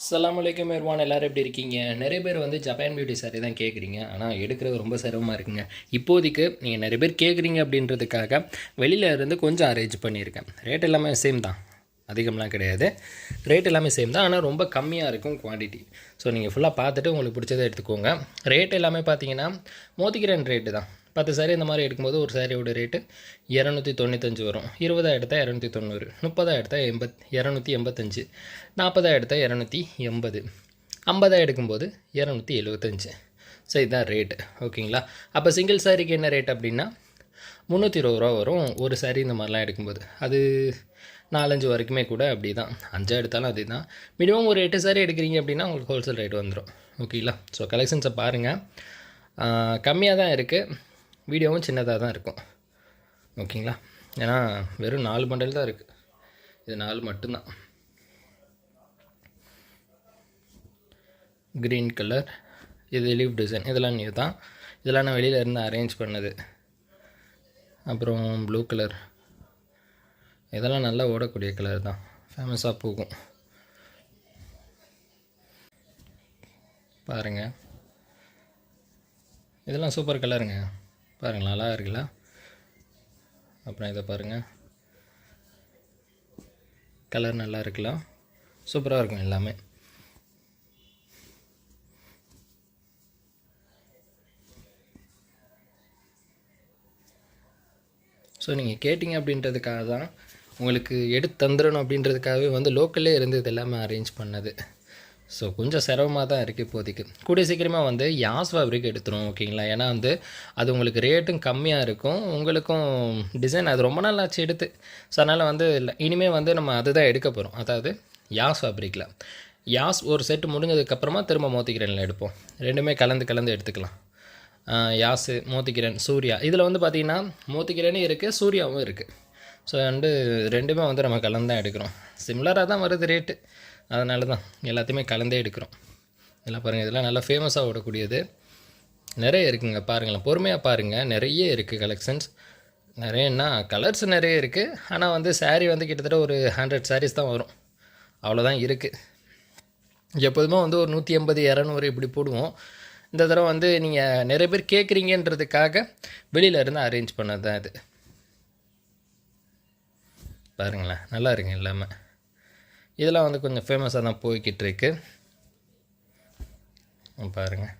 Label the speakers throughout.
Speaker 1: அஸ்ஸலாமு அலைக்கும் எர்வான் எல்லாரும் எப்படி இருக்கீங்க? நிறைய பேர் வந்து ஜப்பான் பியூட்டி சாரி தான் கேட்குறீங்க ஆனால் எடுக்கிறது ரொம்ப சிரமமாக இருக்குங்க. இப்போதைக்கு நீங்கள் நிறைய பேர் கேட்குறீங்க அப்படின்றதுக்காக வெளியில் இருந்து கொஞ்சம் அரேஞ்ச் பண்ணியிருக்கேன். ரேட் எல்லாமே சேம் தான். அதிகம்லாம் கிடையாது. ரேட் எல்லாமே சேம் தான். ஆனால் ரொம்ப கம்மியாக இருக்கும் குவான்டிட்டி ஸோ நீங்கள் ஃபுல்லாக பார்த்துட்டு உங்களுக்கு பிடிச்சதை எடுத்துக்கோங்க. ரேட் எல்லாமே பார்த்தீங்கன்னா மோதிக்கிறன் ரேட்டு தான். பத்து சாரி இந்த மாதிரி எடுக்கும்போது ஒரு சாரியோட ரேட்டு இரநூத்தி தொண்ணூத்தஞ்சு வரும். இருபதாக எடுத்தால் இரநூத்தி தொண்ணூறு முப்பதாக எடுத்தால் எண்பத் இரநூத்தி எண்பத்தஞ்சு நாற்பதாக எடுத்தால் இரநூத்தி எண்பது ஐம்பதாக எடுக்கும்போது இரநூத்தி எழுபத்தஞ்சு ஸோ இதுதான் ரேட்டு ஓகேங்களா அப்போ சிங்கிள் சாரிக்கு என்ன ரேட் அப்படின்னா முந்நூற்றி இருபது ரூபா வரும் ஒரு சாரி இந்த மாதிரிலாம் எடுக்கும்போது. அது நாலஞ்சு வரைக்குமே கூட அப்படி தான் அஞ்சா எடுத்தாலும் அதே தான் மினிமம் ஒரு எட்டு சாரி எடுக்கிறீங்க அப்படின்னா உங்களுக்கு ஹோல்சேல் ரேட் வந்துடும் ஓகேங்களா ஸோ கலெக்ஷன்ஸை பாருங்கள் கம்மியாக தான் இருக்குது வீடியோவும் சின்னதாக தான் இருக்கும். ஓகேங்களா? ஏன்னா வெறும் நாலு பண்டல் தான் இருக்குது இது நாலு மட்டும்தான். க்ரீன் கலர் இது லீவ் டிசைன் இதெல்லாம் நியூ தான். இதெல்லாம் நான் வெளியில் இருந்து அரேஞ்ச் பண்ணது. அப்புறம் ப்ளூ கலர் இதெல்லாம் நல்லா ஓடக்கூடிய கலர் தான். ஃபேமஸாக போகும். பாருங்கள் இதெல்லாம் சூப்பர் கலருங்க பாருங்கள் நல்லா இருக்குல்ல? அப்புறம் இதை பாருங்கள் கலர் நல்லா இருக்கலாம் சூப்பராக இருக்கும் எல்லாமே. ஸோ நீங்கள் கேட்டிங்க அப்படின்றதுக்காக தான் உங்களுக்கு எடுத்து தந்துடணும் அப்படின்றதுக்காகவே வந்து லோக்கல்லே இருந்து இது எல்லாமே அரேஞ்ச் பண்ணது. ஸோ கொஞ்சம் சிரமமாக தான் இருக்குது இப்போதைக்கு. கூடிய சீக்கிரமாக வந்து யாஸ் ஃபேப்ரிக் எடுத்துரும் ஓகேங்களா? ஏன்னா வந்து அது உங்களுக்கு ரேட்டும் கம்மியாக இருக்கும். உங்களுக்கும் டிசைன் அது ரொம்ப நாள் ஆச்சு எடுத்து. ஸோ அதனால் வந்து இல்லை இனிமேல் வந்து நம்ம அதுதான் எடுக்க போகிறோம் அதாவது யாஸ் ஃபேப்ரிக்கில் யாஸ் ஒரு செட்டு முடிஞ்சதுக்கப்புறமா திரும்ப மோத்திக்கிறனில் எடுப்போம். ரெண்டுமே கலந்து கலந்து எடுத்துக்கலாம். யாஸு மோத்திக்கிறேன் சூர்யா. இதில் வந்து பார்த்திங்கன்னா மோத்திக்கிறேன்னு இருக்குது சூர்யாவும் இருக்குது ஸோ வந்து ரெண்டுமே வந்து நம்ம கலந்து தான் எடுக்கிறோம். சிமிலராக தான் வருது ரேட்டு அதனால தான் எல்லாத்தையுமே கலந்தே எடுக்கிறோம். இதெல்லாம் பாருங்கள் இதெல்லாம் நல்லா ஃபேமஸாக ஓடக்கூடியது. நிறைய இருக்குங்க பாருங்களேன். பொறுமையாக பாருங்கள் நிறைய இருக்குது கலெக்ஷன்ஸ் நிறையன்னா கலர்ஸ் நிறைய இருக்குது ஆனால் வந்து சாரீ வந்து கிட்டத்தட்ட ஒரு ஹண்ட்ரட் சாரீஸ் தான் வரும். அவ்வளோதான் இருக்குது எப்போதுமே வந்து ஒரு நூற்றி எண்பது இரநூறு இப்படி போடுவோம். இந்த தடவை வந்து நீங்கள் நிறைய பேர் கேட்குறீங்கன்றதுக்காக வெளியிலேருந்து அரேஞ்ச் பண்ணது தான் இது. பாருங்களேன் நல்லா இருக்குங்க எல்லாமே. இதெல்லாம் வந்து கொஞ்சம் ஃபேமஸாக தான் போய்கிட்டு இருக்கு. பாருங்கள்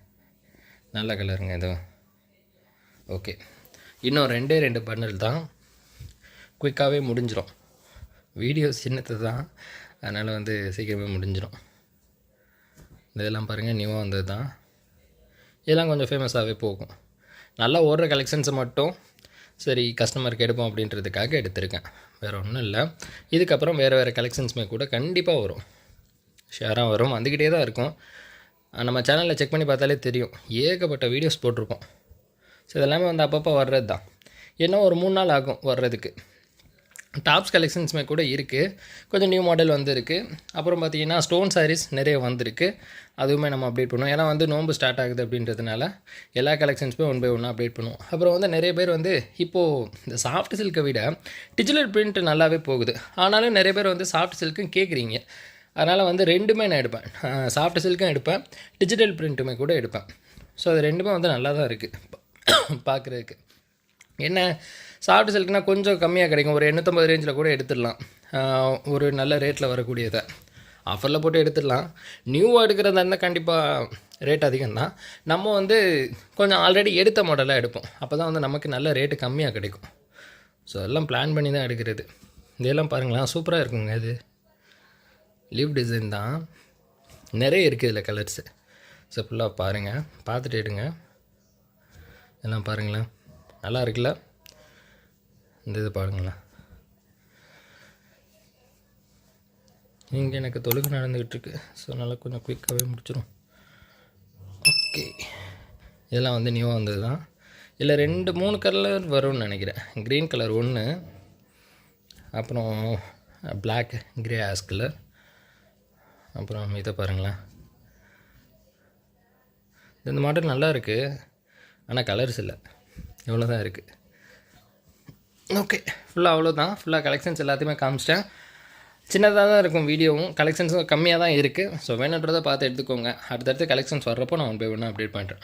Speaker 1: நல்ல கலருங்க இதுவும் ஓகே இன்னும் ரெண்டே ரெண்டு பண்டல் தான். குயிக்காகவே முடிஞ்சிடும் வீடியோ சின்னது தான். அதனால் வந்து சீக்கிரமே முடிஞ்சிடும் இதெல்லாம் பாருங்கள் நியூவாக வந்தது தான். இதெல்லாம் கொஞ்சம் ஃபேமஸாகவே போகும். நல்லா ஓடுற கலெக்ஷன்ஸை மட்டும் சரி கஸ்டமருக்கு எடுப்போம் அப்படின்றதுக்காக எடுத்திருக்கேன். வேறு ஒன்றும் இல்லை. இதுக்கப்புறம் வேறு வேறு கலெக்ஷன்ஸுமே கூட கண்டிப்பாக வரும். ஷேராக வரும். வந்துக்கிட்டே தான் இருக்கும். நம்ம சேனலில் செக் பண்ணி பார்த்தாலே தெரியும். ஏகப்பட்ட வீடியோஸ் போட்டிருக்கோம். ஸோ இதெல்லாமே வந்து அப்பப்போ வர்றது தான் என்ன ஒரு மூணு நாள் ஆகும் வர்றதுக்கு. டாப்ஸ் கலெக்ஷன்ஸுமே கூட இருக்குது கொஞ்சம் நியூ மாடல் வந்திருக்கு. அப்புறம் பார்த்தீங்கன்னா ஸ்டோன் சாரீஸ் நிறைய வந்திருக்கு. அதுவுமே நம்ம அப்டேட் பண்ணுவோம். ஏன்னா வந்து நோம்பு ஸ்டார்ட் ஆகுது அப்படின்றதுனால எல்லா கலெக்ஷன்ஸுமே ஒன் பை ஒன்னாக அப்டேட் பண்ணுவோம். அப்புறம் வந்து நிறைய பேர் வந்து இப்போது இந்த சாஃப்ட் சில்க்கை விட டிஜிட்டல் பிரிண்ட் நல்லாவே போகுது. ஆனாலும் நிறைய பேர் வந்து சாஃப்ட் சில்க்கும் கேட்குறீங்க அதனால் வந்து ரெண்டுமே நான் எடுப்பேன். சாஃப்ட் சில்க்கும் எடுப்பேன். டிஜிட்டல் பிரிண்ட்டுமே கூட எடுப்பேன். ஸோ அது ரெண்டுமே வந்து நல்லா தான் இருக்குது பார்க்குறதுக்கு என்ன சாஃப்ட் சில்க்னால் கொஞ்சம் கம்மியாக கிடைக்கும். ஒரு எண்ணூற்றம்பது ரேஞ்சில் கூட எடுத்துடலாம். ஒரு நல்ல ரேட்டில் வரக்கூடியதை. ஆஃபரில் போட்டு எடுத்துடலாம். நியூவாக எடுக்கிறதா இருந்தால் கண்டிப்பாக ரேட் அதிகம் தான் நம்ம வந்து கொஞ்சம் ஆல்ரெடி எடுத்த மாடலாக எடுப்போம். அப்போ தான் வந்து நமக்கு நல்ல ரேட்டு கம்மியாக கிடைக்கும். ஸோ எல்லாம் பிளான் பண்ணி தான் எடுக்கிறது. இதெல்லாம் பாருங்களேன் சூப்பராக இருக்குங்க இது. லீவ் டிசைன் தான். நிறைய இருக்குது இதில் கலர்ஸு ஸோ ஃபுல்லாக பாருங்கள் பார்த்துட்டு எடுங்க. எல்லாம் பாருங்களேன். நல்லா இருக்குல்ல இந்த இது பாருங்களேன். இங்கே எனக்கு தொழுகை நடந்துக்கிட்டுருக்கு ஸோ நல்லா கொஞ்சம் குயிக்காகவே முடிச்சிடும் ஓகே இதெல்லாம் வந்து நியூவாக வந்தது தான் இல்லை ரெண்டு மூணு கலர் வரும்னு நினைக்கிறேன். க்ரீன் கலர் ஒன்று அப்புறம் பிளாக் கிரே ஆஸ் கலர் அப்புறம் இதை பாருங்களேன். இந்த மாடல் நல்லா இருக்குது ஆனால் கலர்ஸ் இல்லை. இவ்வளோ தான் இருக்குது ஓகே ஃபுல்லாக அவ்வளோதான் ஃபுல்லாக கலெக்ஷன்ஸ் எல்லாத்தையுமே காமிச்சிட்டேன். சின்னதாக தான் இருக்கும் வீடியோவும் கலெக்ஷன்ஸும் கம்மியாக தான் இருக்குது ஸோ வேணுன்றதை பார்த்து எடுத்துக்கோங்க. அடுத்தடுத்து கலெக்ஷன்ஸ் வர்றப்போ நான் ஒன் பை ஒன்னாக அப்டேட் பண்ணுறேன்